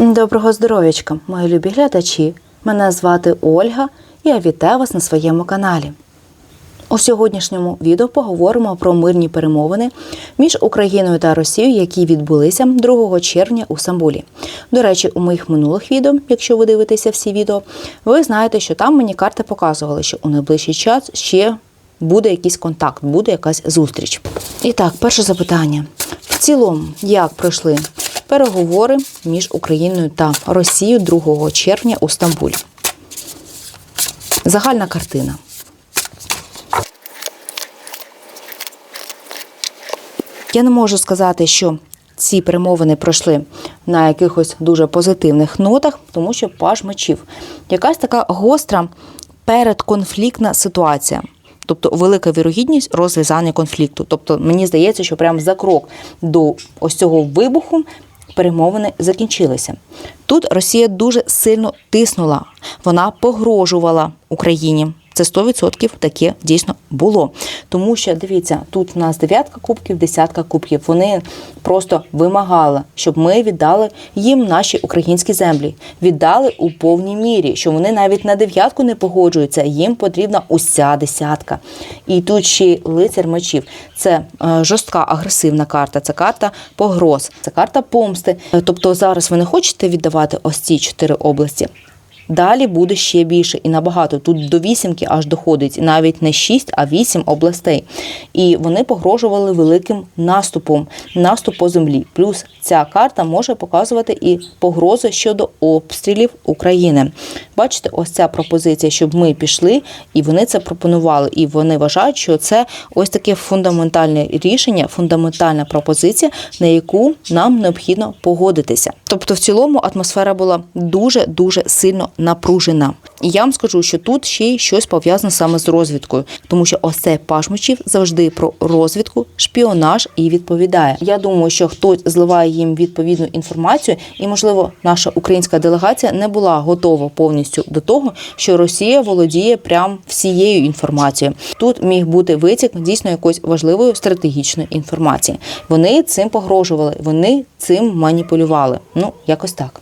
Доброго здоров'ячка, мої любі глядачі. Мене звати Ольга і я вітаю вас на своєму каналі. У сьогоднішньому відео поговоримо про мирні перемовини між Україною та Росією, які відбулися 2 червня у Стамбулі. До речі, у моїх минулих відео, якщо ви дивитеся всі відео, ви знаєте, що там мені карти показували, що у найближчий час ще буде якийсь контакт, буде якась зустріч. І так, перше запитання: в цілому, як пройшли переговори між Україною та Росією 2 червня у Стамбулі? Загальна картина. Я не можу сказати, що ці перемовини пройшли на якихось дуже позитивних нотах, тому що паж мечів. Якась така гостра передконфліктна ситуація. Тобто велика вірогідність розв'язання конфлікту. Тобто, мені здається, що прямо за крок до ось цього вибуху перемовини закінчилися. Тут Росія дуже сильно тиснула, вона погрожувала Україні. Це 100% таке дійсно було. Тому що дивіться, тут у нас дев'ятка кубків, десятка кубків. Вони просто вимагали, щоб ми віддали їм наші українські землі, віддали у повній мірі, що вони навіть на дев'ятку не погоджуються. Їм потрібна уся десятка. І тут ще лицар мечів. Це е, жорстка агресивна карта, це карта погроз, це карта помсти. Е, Тобто зараз ви не хочете віддавати ось ці чотири області. Далі буде ще більше і набагато. Тут до вісімки аж доходить навіть не шість, а вісім областей. І вони погрожували великим наступом, наступ по землі. Плюс ця карта може показувати і погрози щодо обстрілів України. Бачите, ось ця пропозиція, щоб ми пішли, і вони це пропонували. І вони вважають, що це ось таке фундаментальне рішення, фундаментальна пропозиція, на яку нам необхідно погодитися. Тобто, в цілому атмосфера була дуже дуже сильно напружена. І я вам скажу, що тут ще й щось пов'язане саме з розвідкою, тому що ось цей пашмичів завжди про розвідку, шпіонаж і відповідає. Я думаю, що хтось зливає їм відповідну інформацію, і можливо, наша українська делегація не була готова повністю до того, що Росія володіє прям всією інформацією. Тут міг бути витік дійсно якоїсь важливої стратегічної інформації. Вони цим погрожували, вони цим маніпулювали. Ну, якось так.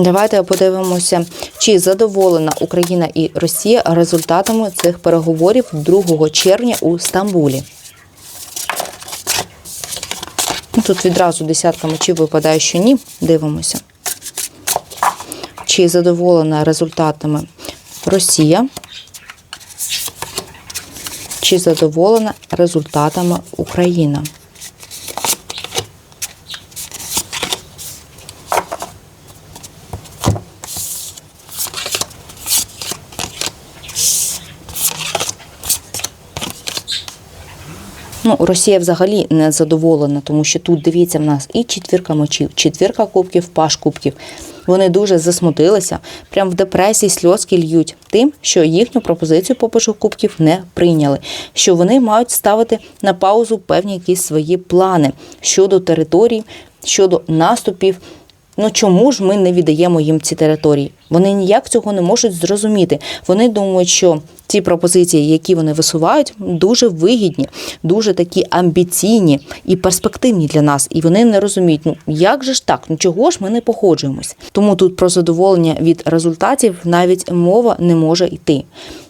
Давайте подивимося, чи задоволена Україна і Росія результатами цих переговорів 2 червня у Стамбулі. Ну, Тут відразу десятка мечів випадає, що ні. Дивимося. Чи задоволена результатами Росія? Чи задоволена результатами Україна? Ну, Росія взагалі не задоволена, тому що тут дивіться в нас і четвірка мечів, четвірка кубків, паш кубків. Вони дуже засмутилися, прям в депресії сльозки льють тим, що їхню пропозицію по пашу кубків не прийняли, що вони мають ставити на паузу певні якісь свої плани щодо територій, щодо наступів. Ну чому ж ми не віддаємо їм ці території? Вони ніяк цього не можуть зрозуміти. Вони думають, що ці пропозиції, які вони висувають, дуже вигідні, дуже такі амбіційні і перспективні для нас. І вони не розуміють, ну як же ж так, ну чого ж ми не погоджуємось? Тому тут про задоволення від результатів навіть мова не може йти.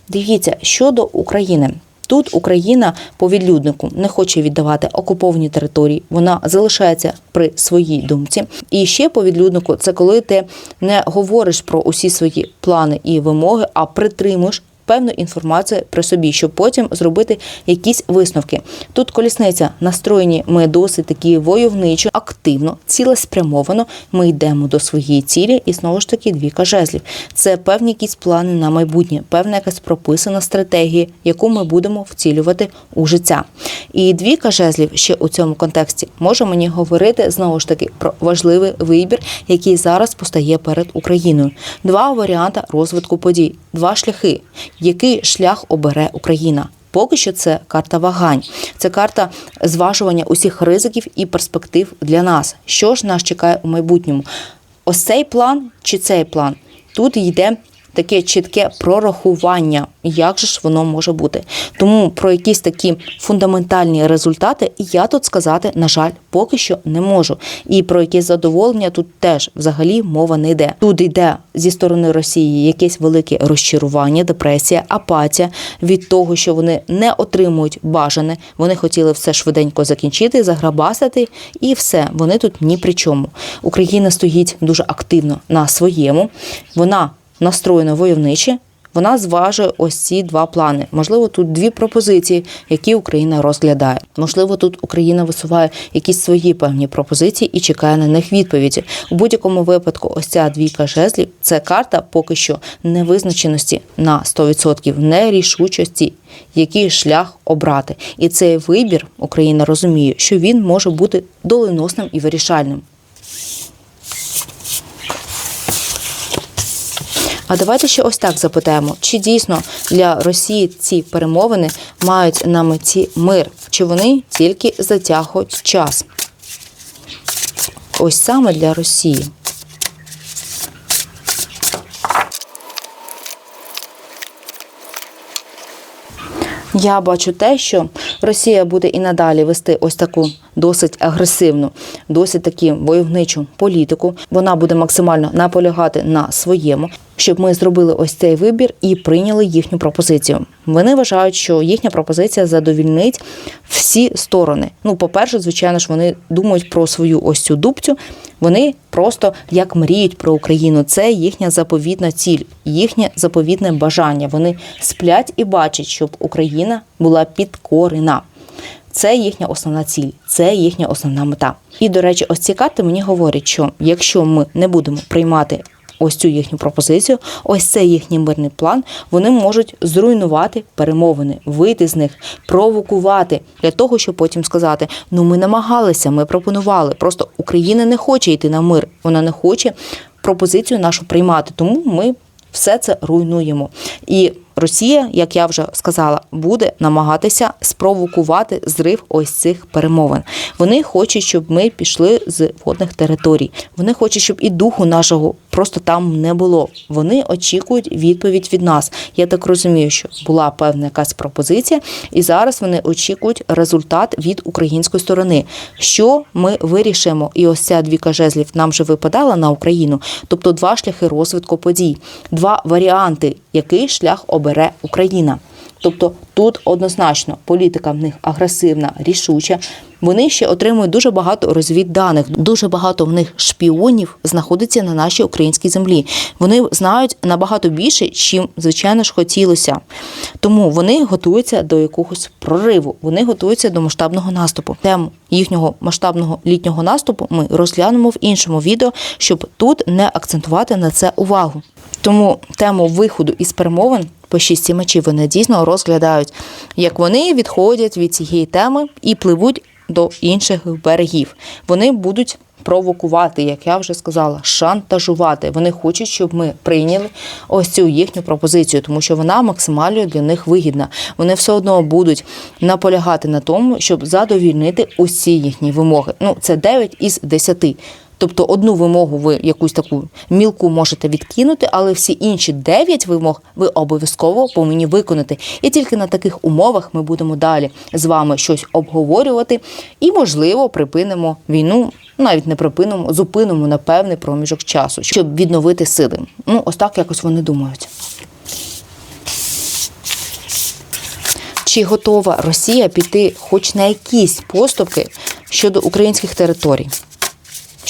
Дивіться щодо України. Тут Україна по відлюднику не хоче віддавати окуповані території, вона залишається при своїй думці. І ще по відлюднику це коли ти не говориш про усі свої плани і вимоги, а притримуєш. Певну інформацію при собі, щоб потім зробити якісь висновки. Тут колісниця настроєні ми досить такі войовничо, активно, цілеспрямовано. Ми йдемо до своєї цілі, і знову ж таки двіка жезлів. Це певні якісь плани на майбутнє, певна якась прописана стратегія, яку ми будемо вцілювати у життя. І двіка жезлів ще у цьому контексті може мені говорити знову ж таки про важливий вибір, який зараз постає перед Україною. Два варіанти розвитку подій, два шляхи. Який шлях обере Україна? Поки що це карта вагань, це карта зважування усіх ризиків і перспектив для нас. Що ж нас чекає у майбутньому? Ось цей план чи цей план? Тут йде таке чітке прорахування, як же ж воно може бути. Тому про якісь такі фундаментальні результати я тут сказати, на жаль, поки що не можу. І про якесь задоволення тут теж взагалі мова не йде. Тут йде зі сторони Росії якесь велике розчарування, депресія, апатія від того, що вони не отримують бажане. Вони хотіли все швиденько закінчити, заграбасити, і все. Вони тут ні при чому. Україна стоїть дуже активно на своєму. Вона настроєна войовниче. Вона зважує ось ці два плани. Можливо, тут дві пропозиції, які Україна розглядає. Можливо, тут Україна висуває якісь свої певні пропозиції і чекає на них відповіді. У будь-якому випадку, ось ця двійка жезлів це карта поки що невизначеності на 100%, нерішучості, який шлях обрати. І цей вибір Україна розуміє, що він може бути доленосним і вирішальним. А давайте ще ось так запитаємо: чи дійсно для Росії ці перемовини мають на меті мир, чи вони тільки затягують час? Ось саме для Росії. Я бачу те, що Росія буде і надалі вести ось таку досить агресивну, досить таки войовничу політику. Вона буде максимально наполягати на своєму, щоб ми зробили ось цей вибір і прийняли їхню пропозицію. Вони вважають, що їхня пропозиція задовільнить всі сторони. Ну, по-перше, звичайно ж, вони думають про свою ось цю дубцю. Вони просто як мріють про Україну. Це їхня заповітна ціль, їхнє заповітне бажання. Вони сплять і бачать, щоб Україна була підкорена. Це їхня основна ціль, це їхня основна мета. І, до речі, ось ці карти мені говорять, що якщо ми не будемо приймати ось цю їхню пропозицію, ось це їхній мирний план, вони можуть зруйнувати перемовини, вийти з них, провокувати для того, щоб потім сказати: ну ми намагалися, ми пропонували. Просто Україна не хоче йти на мир, вона не хоче пропозицію нашу приймати. Тому ми все це руйнуємо. І Росія, як я вже сказала, буде намагатися спровокувати зрив ось цих перемовин. Вони хочуть, щоб ми пішли з водних територій. Вони хочуть, щоб і духу нашого просто там не було. Вони очікують відповідь від нас. Я так розумію, що була певна якась пропозиція, і зараз вони очікують результат від української сторони. Що ми вирішимо? І ось ця двіка жезлів нам вже випадала на Україну, тобто два шляхи розвитку подій, два варіанти, який шлях обере Україна. Тобто тут однозначно політика в них агресивна, рішуча. Вони ще отримують дуже багато розвідданих, дуже багато в них шпіонів знаходиться на нашій українській землі. Вони знають набагато більше, чим звичайно ж хотілося. Тому вони готуються до якогось прориву. Вони готуються до масштабного наступу. Тему їхнього масштабного літнього наступу ми розглянемо в іншому відео, щоб тут не акцентувати на це увагу. Тому тему виходу із перемовин по шісті мечів вони дійсно розглядають, як вони відходять від цієї теми і пливуть до інших берегів. Вони будуть провокувати, як я вже сказала, шантажувати. Вони хочуть, щоб ми прийняли ось цю їхню пропозицію, тому що вона максимально для них вигідна. Вони все одно будуть наполягати на тому, щоб задовільнити усі їхні вимоги. Ну це 9 із 10. Тобто одну вимогу ви якусь таку мілку можете відкинути, але всі інші дев'ять вимог ви обов'язково повинні виконати. І тільки на таких умовах ми будемо далі з вами щось обговорювати і, можливо, припинимо війну. Навіть не припинимо, зупинимо на певний проміжок часу, щоб відновити сили. Ну, ось так якось вони думають. Чи готова Росія піти хоч на якісь поступки щодо українських територій?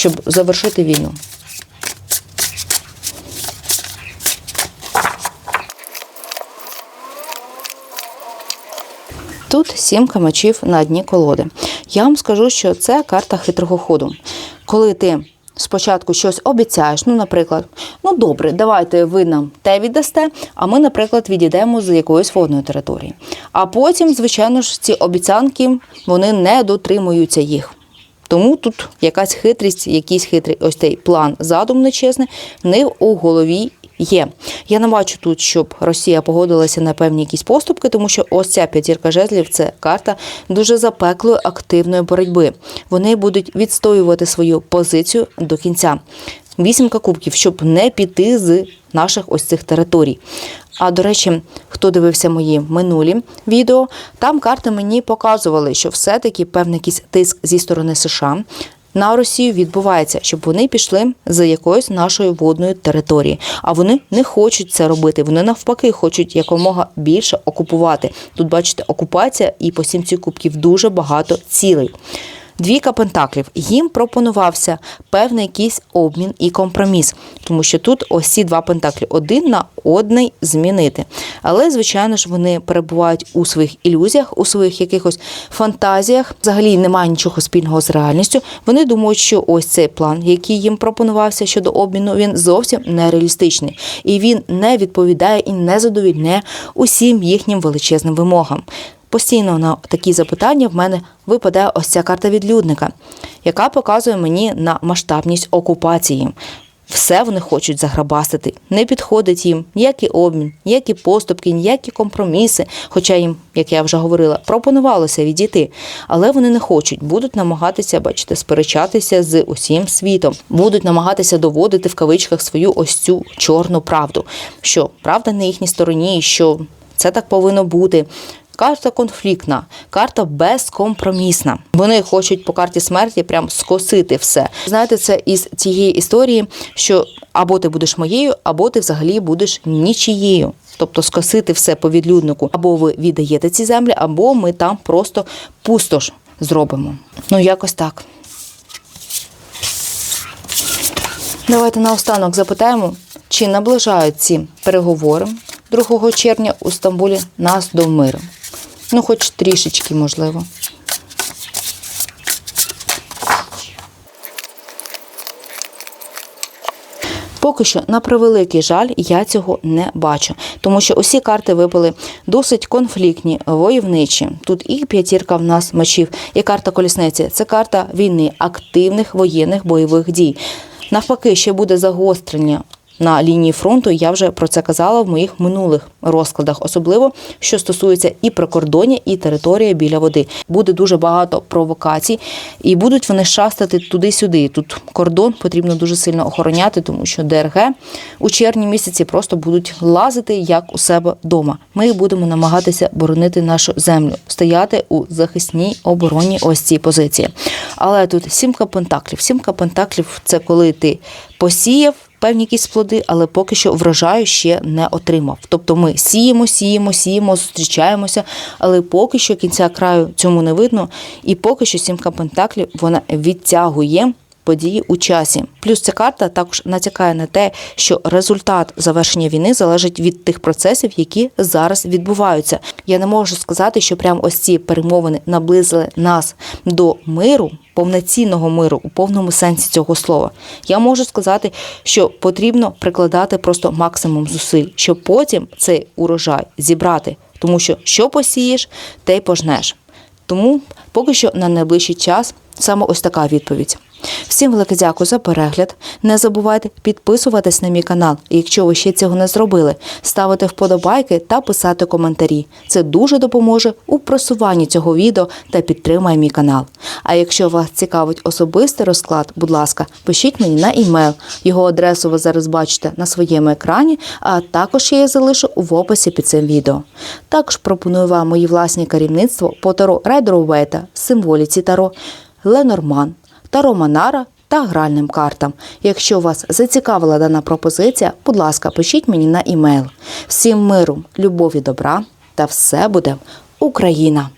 Щоб завершити війну. Тут сімка мечів на дні колоди. Я вам скажу, що це карта хитрого ходу. Коли ти спочатку щось обіцяєш, ну, наприклад, ну добре, давайте ви нам те віддасте, а ми, наприклад, відійдемо з якоїсь водної території. А потім, звичайно ж, ці обіцянки вони не дотримуються їх. Тому тут якась хитрість, якийсь хитрий ось цей план задум нечесний, не у голові є. Я не бачу тут, щоб Росія погодилася на певні якісь поступки, тому що ось ця п'ятірка жезлів це карта дуже запеклої активної боротьби. Вони будуть відстоювати свою позицію до кінця. Вісімка кубків, щоб не піти з наших ось цих територій. А до речі, хто дивився мої минулі відео, там карти мені показували, що все-таки певний якийсь тиск зі сторони США на Росію відбувається, щоб вони пішли з якоїсь нашої водної території. А вони не хочуть це робити. Вони навпаки хочуть якомога більше окупувати. Тут бачите, окупація і по сімці кубків дуже багато цілей. Двійка пентаклів їм пропонувався певний якийсь обмін і компроміс, тому що тут ось ці два пентаклі один на одний змінити. Але, звичайно ж, вони перебувають у своїх ілюзіях, у своїх якихось фантазіях. Взагалі немає нічого спільного з реальністю. Вони думають, що ось цей план, який їм пропонувався щодо обміну, він зовсім нереалістичний і він не відповідає і не задовільняє усім їхнім величезним вимогам. Постійно на такі запитання в мене випадає ось ця карта відлюдника, яка показує мені на масштабність окупації. Все вони хочуть заграбастити, не підходить їм ніякий обмін, ніякі поступки, ніякі компроміси. Хоча їм, як я вже говорила, пропонувалося відійти, але вони не хочуть, будуть намагатися, бачите, сперечатися з усім світом, будуть намагатися доводити в кавичках свою ось цю чорну правду, що правда на їхній стороні, що це так повинно бути. Карта конфліктна, карта безкомпромісна. Вони хочуть по карті смерті прям скосити все. Знаєте, це із цієї історії, що або ти будеш моєю, або ти взагалі будеш нічією. Тобто скосити все по відлюднику. Або ви віддаєте ці землі, або ми там просто пустош зробимо. Ну, якось так. Давайте наостанок запитаємо, чи наближають ці переговори 2 червня у Стамбулі нас до миру. Ну, хоч трішечки, можливо. Поки що, на превеликий жаль, я цього не бачу, тому що усі карти випали досить конфліктні, войовничі. Тут і п'ятірка в нас мечів, і карта колісниці. Це карта війни, активних воєнних бойових дій. Навпаки, ще буде загострення на лінії фронту. Я вже про це казала в моїх минулих розкладах, особливо що стосується і прикордоння, і території біля води. Буде дуже багато провокацій, і будуть вони шастати туди-сюди. Тут кордон потрібно дуже сильно охороняти, тому що ДРГ у червні місяці просто будуть лазити як у себе вдома. Ми будемо намагатися боронити нашу землю, стояти у захисній обороні ось цій позиції. Але тут сімка пентаклів. Сімка пентаклів це коли ти посіяв певні якісь плоди, але поки що врожаю ще не отримав. Тобто ми сіємо, сіємо, сіємо, зустрічаємося, але поки що кінця краю цьому не видно. І поки що сімка пентаклів вона відтягує. Події у часі. Плюс ця карта також натякає на те, що результат завершення війни залежить від тих процесів, які зараз відбуваються. Я не можу сказати, що прямо ось ці перемовини наблизили нас до миру, повноцінного миру у повному сенсі цього слова. Я можу сказати, що потрібно прикладати просто максимум зусиль, щоб потім цей урожай зібрати, тому що що посієш, те й пожнеш. Тому поки що на найближчий час саме ось така відповідь. Всім велике дякую за перегляд. Не забувайте підписуватись на мій канал, якщо ви ще цього не зробили, ставити вподобайки та писати коментарі. Це дуже допоможе у просуванні цього відео та підтримає мій канал. А якщо вас цікавить особистий розклад, будь ласка, пишіть мені на імейл. Його адресу ви зараз бачите на своєму екрані, а також я її залишу в описі під цим відео. Також пропоную вам мої власні керівництво по таро Райдеру Вейта, символіці таро, Ленорман та Манара та гральним картам. Якщо вас зацікавила дана пропозиція, будь ласка, пишіть мені на імейл. Всім миру, любові, добра та все буде Україна!